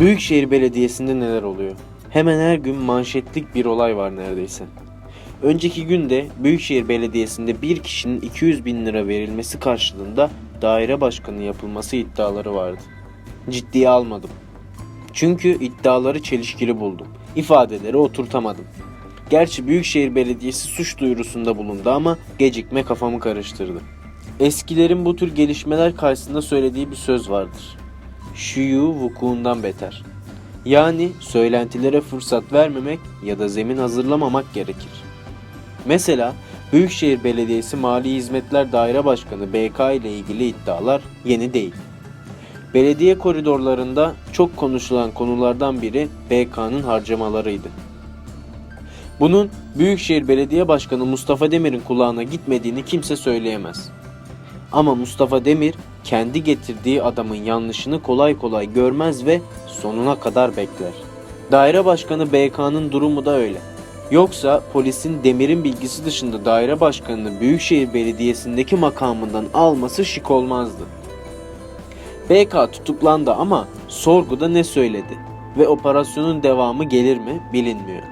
Büyükşehir Belediyesi'nde neler oluyor? Hemen her gün manşetlik bir olay var neredeyse. Önceki günde Büyükşehir Belediyesi'nde bir kişinin 200 bin lira verilmesi karşılığında daire başkanı yapılması iddiaları vardı. Ciddiye almadım. Çünkü iddiaları çelişkili buldum. İfadeleri oturtamadım. Gerçi Büyükşehir Belediyesi suç duyurusunda bulundu ama gecikme kafamı karıştırdı. Eskilerin bu tür gelişmeler karşısında söylediği bir söz vardır. Şuyu vukuundan beter. Yani söylentilere fırsat vermemek ya da zemin hazırlamamak gerekir. Mesela Büyükşehir Belediyesi Mali Hizmetler Daire Başkanı BK ile ilgili iddialar yeni değil. Belediye koridorlarında çok konuşulan konulardan biri BK'nın harcamalarıydı. Bunun Büyükşehir Belediye Başkanı Mustafa Demir'in kulağına gitmediğini kimse söyleyemez. Ama Mustafa Demir kendi getirdiği adamın yanlışını kolay kolay görmez ve sonuna kadar bekler. Daire başkanı BK'nın durumu da öyle. Yoksa polisin Demir'in bilgisi dışında daire başkanını Büyükşehir Belediyesi'ndeki makamından alması şık olmazdı. BK tutuklandı ama sorguda ne söyledi ve operasyonun devamı gelir mi bilinmiyor.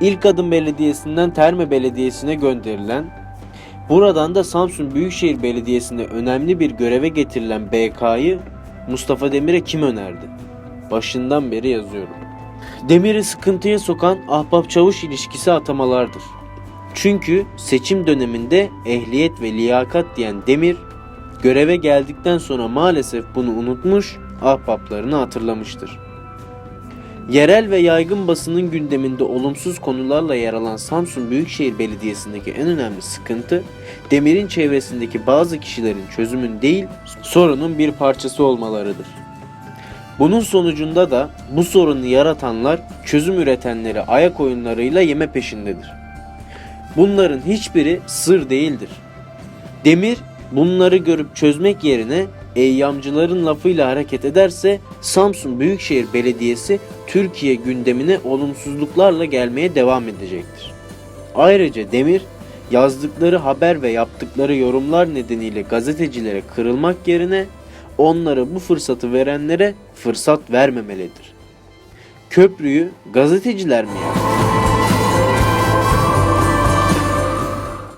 İlk adım belediyesinden Terme Belediyesi'ne gönderilen Buradan da Samsun Büyükşehir Belediyesi'nde önemli bir göreve getirilen BK'yı Mustafa Demir'e kim önerdi? Başından beri yazıyorum. Demir'i sıkıntıya sokan ahbap çavuş ilişkisi atamalardır. Çünkü seçim döneminde ehliyet ve liyakat diyen Demir göreve geldikten sonra maalesef bunu unutmuş, ahbaplarını hatırlamıştır. Yerel ve yaygın basının gündeminde olumsuz konularla yer alan Samsun Büyükşehir Belediyesi'ndeki en önemli sıkıntı, Demir'in çevresindeki bazı kişilerin çözümün değil, sorunun bir parçası olmalarıdır. Bunun sonucunda da bu sorunu yaratanlar çözüm üretenleri ayak oyunlarıyla yeme peşindedir. Bunların hiçbiri sır değildir. Demir bunları görüp çözmek yerine eyyamcıların lafıyla hareket ederse Samsun Büyükşehir Belediyesi Türkiye gündemine olumsuzluklarla gelmeye devam edecektir. Ayrıca Demir yazdıkları haber ve yaptıkları yorumlar nedeniyle gazetecilere kırılmak yerine onlara bu fırsatı verenlere fırsat vermemelidir. Köprüyü gazeteciler mi yaptı?